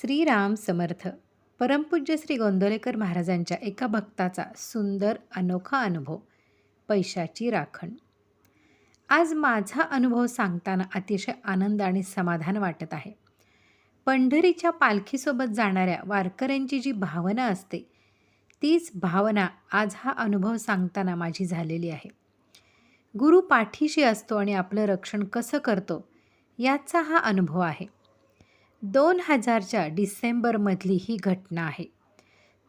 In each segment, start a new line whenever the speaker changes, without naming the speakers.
श्रीराम समर्थ परमपूज्य श्री गोंदवलेकर महाराजांच्या एका भक्ताचा सुंदर अनोखा अनुभव पैशाची राखण. आज माझा अनुभव सांगताना अतिशय आनंद आणि समाधान वाटत आहे. पंढरीच्या पालखीसोबत जाणाऱ्या वारकऱ्यांची जी भावना असते तीच भावना आज हा अनुभव सांगताना माझी झालेली आहे. गुरु पाठीशी असतो आणि आपलं रक्षण कसं करतो याचा हा अनुभव आहे. दोन हजारच्या डिसेंबरमधली ही घटना आहे.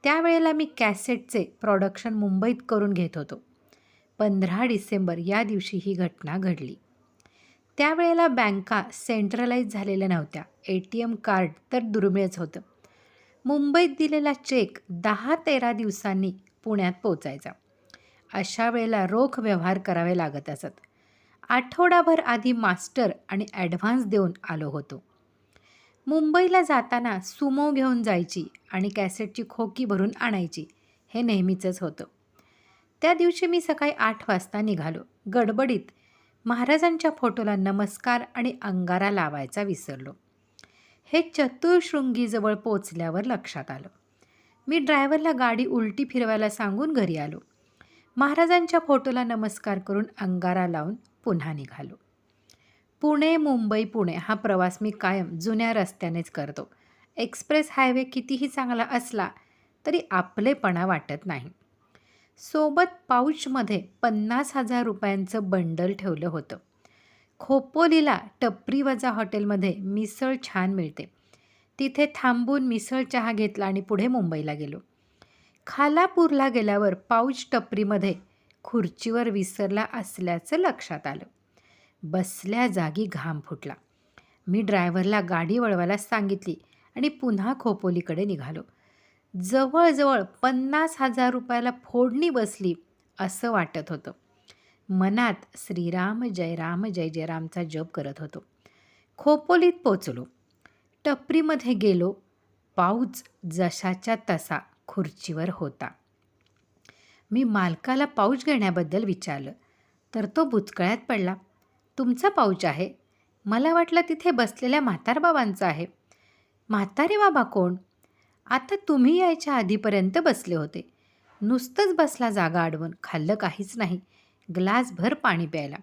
त्यावेळेला मी कॅसेटचे प्रॉडक्शन मुंबईत करून घेत होतो. पंधरा डिसेंबर या दिवशी ही घटना घडली. त्यावेळेला बँका सेंट्रलाइज झालेल्या नव्हत्या. ए टी एम कार्ड तर दुर्मिळच होतं. मुंबईत दिलेला चेक दहा तेरा दिवसांनी पुण्यात पोचायचा अशा वेळेला रोख व्यवहार करावे लागत असत. आठवडाभर आधी मास्टर आणि ॲडव्हान्स देऊन आलो होतो. मुंबईला जाताना सुमो घेऊन जायची आणि कॅसेटची खोकी भरून आणायची हे नेहमीचंच होतं. त्या दिवशी मी सकाळी आठ वाजता निघालो. गडबडीत महाराजांच्या फोटोला नमस्कार आणि अंगारा लावायचा विसरलो. हे चतुर्शृंगीजवळ पोचल्यावर लक्षात आलं. मी ड्रायव्हरला गाडी उलटी फिरवायला सांगून घरी आलो. महाराजांच्या फोटोला नमस्कार करून अंगारा लावून पुन्हा निघालो. पुणे मुंबई पुणे हा प्रवास मी कायम जुन्या रस्त्यानेच करतो. एक्सप्रेस हायवे कितीही चांगला असला तरी आपलेपणा वाटत नाही. सोबत पाऊचमध्ये पन्नास हजार रुपयांचं बंडल ठेवलं होतं. खोपोलीला टपरी वजा हॉटेलमध्ये मिसळ छान मिळते. तिथे थांबून मिसळ चहा घेतला आणि पुढे मुंबईला गेलो. खालापूरला गेल्यावर पाऊच टपरीमध्ये खुर्चीवर विसरला असल्याचं लक्षात आलं. बसल्या जागी घाम फुटला. मी ड्रायव्हरला गाडी वळवायला सांगितली आणि पुन्हा खोपोलीकडे निघालो. जवळजवळ पन्नास हजार रुपयाला फोडणी बसली असं वाटत होतं. मनात श्रीराम जय राम जय जयरामचा जप करत होतो. खोपोलीत पोचलो. टपरीमध्ये गेलो. पाऊच जशाच्या तसा खुर्चीवर होता. मी मालकाला पाऊच घेण्याबद्दल विचारलं तर तो बुचकळ्यात पडला. तुमचा पाऊच आहे. मला वाटलं तिथे बसलेल्या म्हातारबाबांचा आहे. म्हातारे बाबा कोण? आता तुम्ही यायच्या आधीपर्यंत बसले होते. नुसतंच बसला जागा अडवून खाल्लं काहीच नाही. ग्लासभर पाणी प्यायला.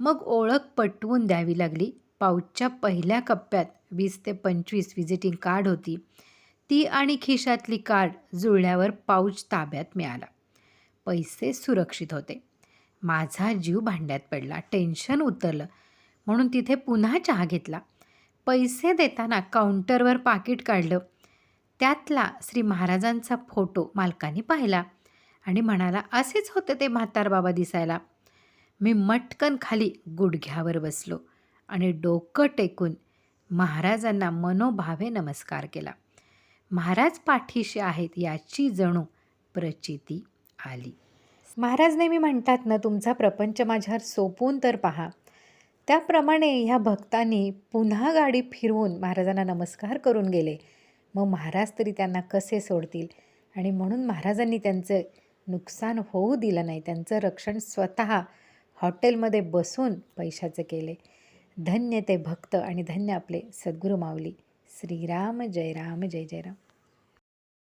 मग ओळख पटवून द्यावी लागली. पाऊचच्या पहिल्या कप्प्यात वीस ते पंचवीस व्हिजिटिंग कार्ड होती. ती आणि खिशातली कार्ड जुळल्यावर पाऊच ताब्यात मिळाला. पैसे सुरक्षित होते. माझा जीव भांड्यात पडला. टेन्शन उतरलं. म्हणून तिथे पुन्हा चहा घेतला. पैसे देताना काउंटरवर पाकिट काढलं. त्यातला श्री महाराजांचा फोटो मालकाने पाहिला आणि म्हणाला असेच होते ते म्हातार बाबा दिसायला. मी मटकन खाली गुडघ्यावर बसलो आणि डोकं टेकून महाराजांना मनोभावे नमस्कार केला. महाराज पाठीशी आहेत याची जणू प्रचिती आली. महाराज नेहमी म्हणतात ना तुमचा प्रपंच माझ्यावर सोपून तर पहा. त्याप्रमाणे ह्या भक्तांनी पुन्हा गाडी फिरवून महाराजांना नमस्कार करून गेले. मग महाराज तरी त्यांना कसे सोडतील? आणि म्हणून महाराजांनी त्यांचं नुकसान होऊ दिलं नाही. त्यांचं रक्षण स्वतः हॉटेलमध्ये बसून पैशाचं केले. धन्य ते भक्त आणि धन्य आपले सद्गुरू माऊली. श्रीराम जय राम जय जय राम.